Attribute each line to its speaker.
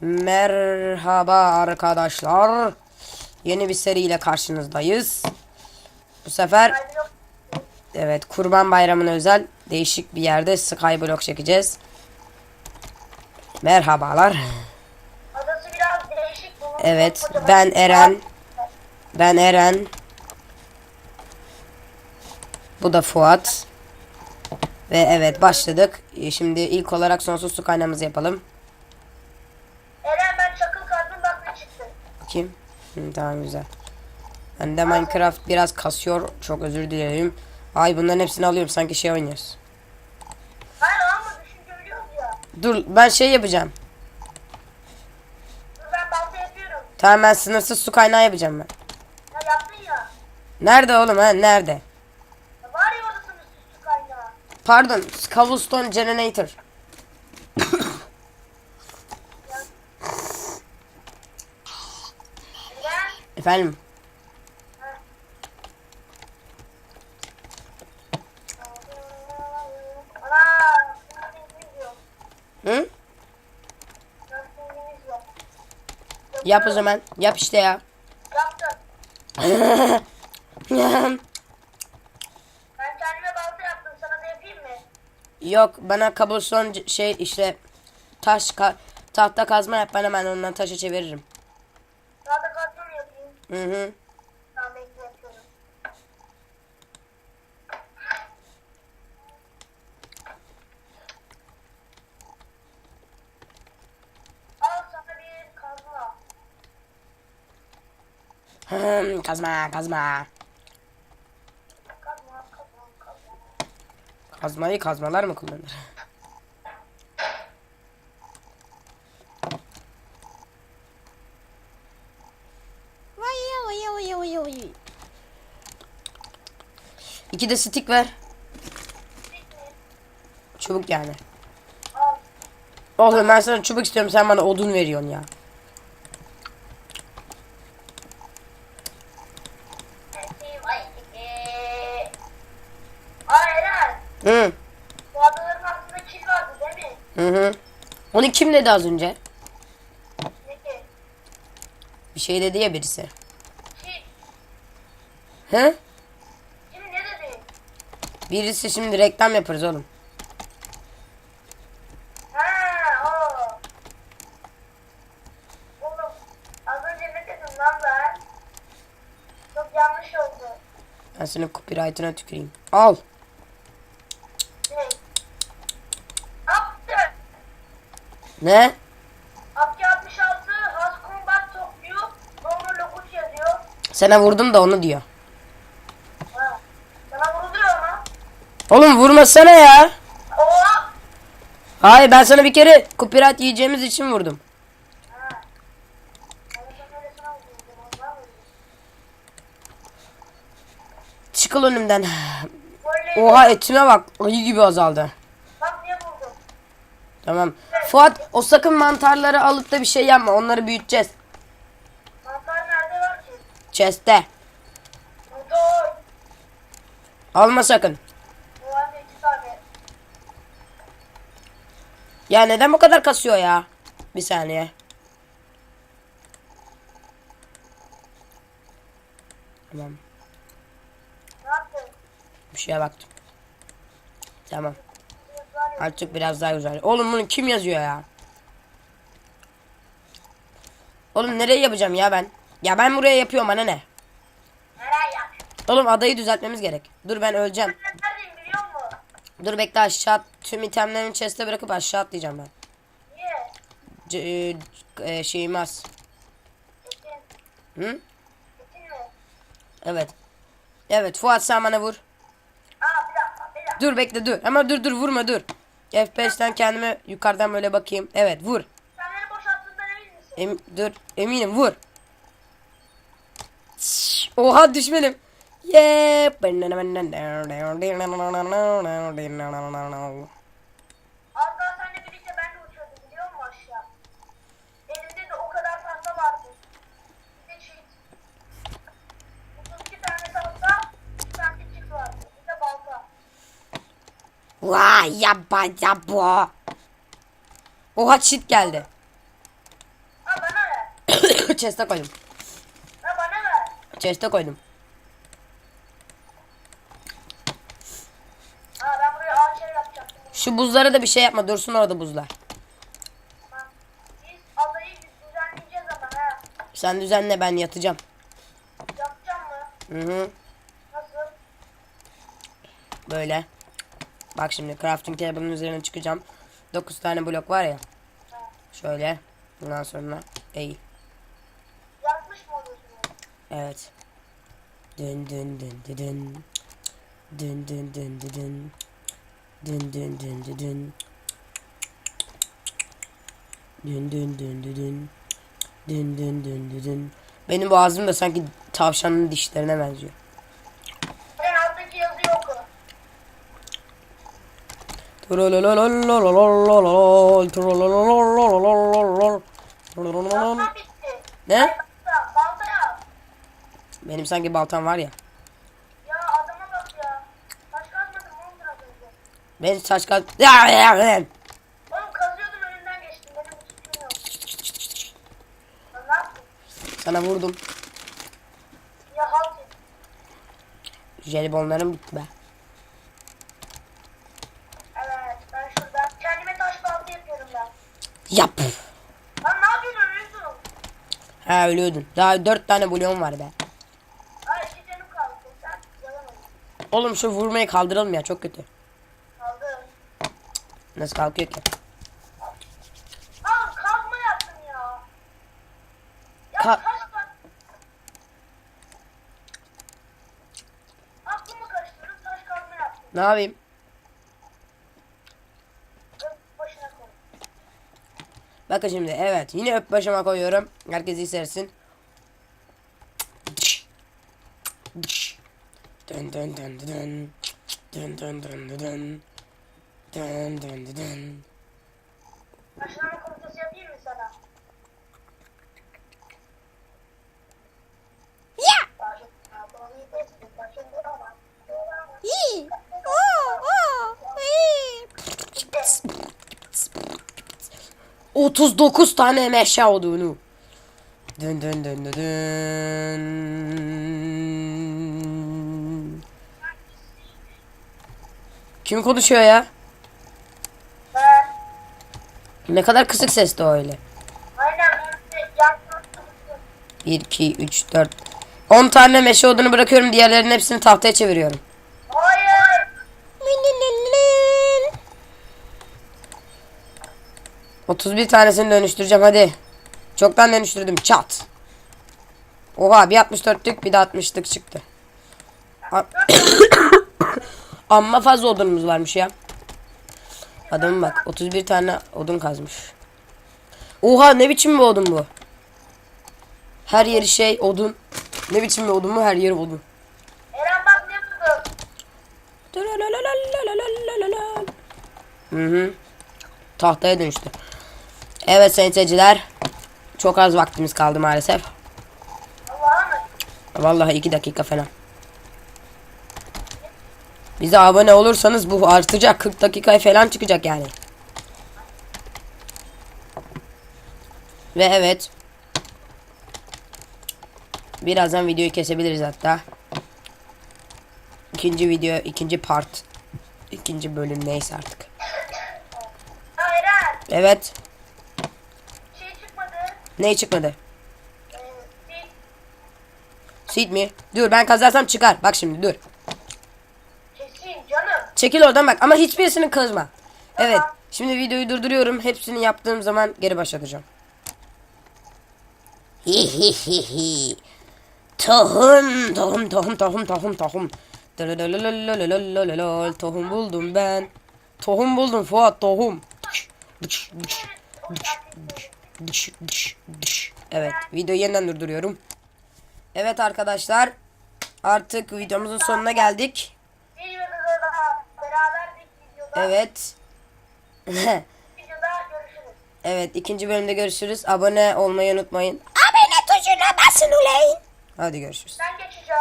Speaker 1: Merhaba arkadaşlar. Yeni bir seriyle karşınızdayız. Bu sefer evet Kurban Bayramı'na özel değişik bir yerde Skyblock çekeceğiz. Merhabalar.
Speaker 2: Adası biraz değişik. Bunun
Speaker 1: Evet ben Eren. Ben Eren. Bu da Fuat. Ve evet başladık. Şimdi ilk olarak sonsuz su kaynağımızı yapalım.
Speaker 2: Eren ben çakıl kazdım bak ne çıktı.
Speaker 1: Bakayım. Hı, tamam güzel. Ben de Minecraft biraz kasıyor. Çok özür dilerim. Ay bunların hepsini alıyorum. Sanki şey oynuyoruz.
Speaker 2: Hayır düşünce biliyoruz ya.
Speaker 1: Dur ben şey yapacağım.
Speaker 2: Dur ben balta yapıyorum.
Speaker 1: Tamam ben sınırsız su kaynağı yapacağım ben.
Speaker 2: Ya yaptın ya.
Speaker 1: Nerede oğlum ha? Nerede?
Speaker 2: ya var ya orada sınırsız su kaynağı.
Speaker 1: Pardon. Cobblestone Generator.
Speaker 2: Eren.
Speaker 1: Efendim. Hı? Yap o zaman. Yap işte ya.
Speaker 2: Yaptım. Ben kendime balta yaptım. Sana da yapayım mı?
Speaker 1: Yok bana c- şey işte taş ka- tahta kazma yap ben hemen ondan taşa çeviririm.
Speaker 2: Daha da kazma mı yapayım?
Speaker 1: Hı hı.
Speaker 2: Tamam bekle yapıyorum. Al sana bir kazma.
Speaker 1: Hım, kazma kazma.
Speaker 2: Kazma, kazma, kazma.
Speaker 1: Kazmayı kazmalar mı kullanır? İki de stick ver. Çubuk yani.
Speaker 2: Al.
Speaker 1: Oğlum ben sana çubuk istiyorum sen bana odun veriyorsun ya. Hı
Speaker 2: Bu adaların aslında kil vardı değil mi?
Speaker 1: hı hı. Onu kim dedi az önce?
Speaker 2: Ne ki?
Speaker 1: Bir şey dedi ya birisi. Hı?
Speaker 2: Şimdi ne dedi?
Speaker 1: Birisi şimdi reklam yaparız oğlum.
Speaker 2: Ha o. Oğlum az önce ne dedim lan ben? Çok yanlış oldu.
Speaker 1: Ben senin copyright'ına tüküreyim. Al.
Speaker 2: Ne? Yaptı.
Speaker 1: Ne?
Speaker 2: Abdi 66 Has Combat topluyor. Normal lokuş yazıyor.
Speaker 1: Sana vurdum da onu diyor.
Speaker 2: Ha. Sana vuruluyor ama.
Speaker 1: Oğlum vurmasana ya.
Speaker 2: Oha.
Speaker 1: Hayır ben sana bir kere copyright yiyeceğimiz için vurdum. Çıkıl önümden. Oha etime bak. Ayı gibi azaldı. Tamam. Fuat o sakın mantarları alıp da bir şey yapma. Onları büyüteceğiz.
Speaker 2: Mantar nerede var ki?
Speaker 1: Chest'te. Alma sakın.
Speaker 2: O hem de iki tane.
Speaker 1: Ya neden bu kadar kasıyor ya? Bir saniye. Tamam.
Speaker 2: Ne yaptın?
Speaker 1: Bir şeye baktım. Tamam. Artık biraz daha güzel. Oğlum bunu kim yazıyor ya? Oğlum nereye yapacağım ya ben? Ya ben buraya yapıyorum bana ne?
Speaker 2: Nereye yap?
Speaker 1: Oğlum adayı düzeltmemiz gerek. Dur ben öleceğim.
Speaker 2: Ben neredeyim biliyor musun?
Speaker 1: Dur bekle aşağı tüm itemlerimi chest'e bırakıp aşağı atlayacağım ben. C e, e. Hı? Evet. Evet Fuat sen bana vur. Dur bekle dur. Ama dur dur vurma dur. F5'ten kendime yukarıdan böyle bakayım. Evet vur.
Speaker 2: Sen beni boşalttığından emin misin?
Speaker 1: Em dur eminim vur. Oha düşmedim. Yeah.
Speaker 2: Daha seninle birlikte ben de uçuyordum biliyor musun aşağı? Elimde de o kadar tahta vardı. Bir de çift. 32 tane tahta, bir tane çift vardı. Bir de balta.
Speaker 1: Vay yapma yapma. Oha cheat geldi. chest'e koydum.
Speaker 2: Ha bana ver.
Speaker 1: Chest'e koydum.
Speaker 2: Ha ben buraya ağaç ev yapacaktım.
Speaker 1: Şu buzlara da bir şey yapma. Dursun orada buzlar.
Speaker 2: Ha. Biz adayı düzenleyeceğiz ama ha.
Speaker 1: Sen düzenle ben yatacağım.
Speaker 2: Yapacağım mı?
Speaker 1: Hı hı.
Speaker 2: Nasıl?
Speaker 1: Böyle. Bak şimdi crafting table'ın üzerine çıkacağım. 9 tane blok var ya.
Speaker 2: Ha.
Speaker 1: Şöyle. Bundan sonra eğil.
Speaker 2: Yapmış mı oluyorsun?
Speaker 1: Evet. Dün dün dün dün dün. Dün dün dün dün dün. Dün dün dün dün dün. Dün dün dün dün dün. Dün dün dün dün dün. Benim boğazım da sanki tavşanın dişlerine benziyor.
Speaker 2: Sen alttaki yazıyı oku.
Speaker 1: Ne? Benim sanki baltam var. Ya
Speaker 2: adama bak ya. Taş kazmadım oğlum biraz önce.
Speaker 1: Ben saç kaz...
Speaker 2: Oğlum kazıyordum önünden geçtim. Benim bir suçum yok. Lan ne yaptın?
Speaker 1: Sana vurdum.
Speaker 2: Ya halt et.
Speaker 1: Jelibonlarım bitti be.
Speaker 2: Evet ben şurada. Kendime taş balta yapıyorum ben.
Speaker 1: Yap.
Speaker 2: Lan ne yapıyorsun ölüyorsun?
Speaker 1: Ha ölüyordun. Daha dört tane bulyon var be.
Speaker 2: Ha iki canım kaldı. Sen yalan.
Speaker 1: Oğlum şu vurmayı kaldıralım ya çok kötü. Nasıl kalkıyor ki?
Speaker 2: Oğlum kazma yaptım ya. Ya
Speaker 1: Ka-
Speaker 2: taş bak. Aklımı karıştırıp taş kazma yaptım.
Speaker 1: Ne yapayım? Bakın şimdi evet yine öp başıma koyuyorum. Herkes istersin. Dön dön dön dön dön. Dön dön dön Dın dın dın dın.
Speaker 2: Başlama komutası yapayım mı sana?
Speaker 1: Ya! İyi. Oo, oo, iyi. 39 tane meşe olduğunu. Dön dön dön dön dön. Kim konuşuyor ya? Ne kadar kısık sesli o öyle.
Speaker 2: aynen ben de yan
Speaker 1: 1, 2, 3, 4. 10 tane meşe odunu bırakıyorum. Diğerlerinin hepsini tahtaya çeviriyorum.
Speaker 2: Hayır.
Speaker 1: 31 tanesini dönüştüreceğim hadi. Çoktan dönüştürdüm çat. Oha bir 64'lük bir de 60'lık çıktı. Amma fazla odunumuz varmış ya. Adamın bak 31 tane odun kazmış. Oha ne biçim bir odun bu? Her yeri şey odun. Ne biçim bir odun bu her yeri odun.
Speaker 2: Eren bak ne buldum.
Speaker 1: Hı hı. Tahtaya dönüştü. Evet sayın seyirciler. Çok az vaktimiz kaldı maalesef. Vallahi iki dakika falan. Bize abone olursanız bu artacak. 40 dakikaya falan çıkacak yani. Ve evet. Birazdan videoyu kesebiliriz hatta. İkinci video, ikinci part. ikinci bölüm neyse artık. Evet.
Speaker 2: Şey çıkmadı.
Speaker 1: Ne çıkmadı?
Speaker 2: Ee,
Speaker 1: Seed mi? Dur ben kazarsam çıkar. Bak şimdi dur. Çekil oradan bak ama hiçbirisini kazma. Evet. Şimdi videoyu durduruyorum. Hepsini yaptığım zaman geri başlatacağım. Hi hi. Tohum tohum tohum tohum tohum tohum. Tohum buldum ben. Tohum buldum Fuat tohum. Evet videoyu yeniden durduruyorum. Evet arkadaşlar artık videomuzun sonuna geldik. Evet. Evet ikinci bölümde görüşürüz. Abone olmayı unutmayın. Abone tuşuna basın uleyin. Hadi görüşürüz.
Speaker 2: Ben geçeceğim.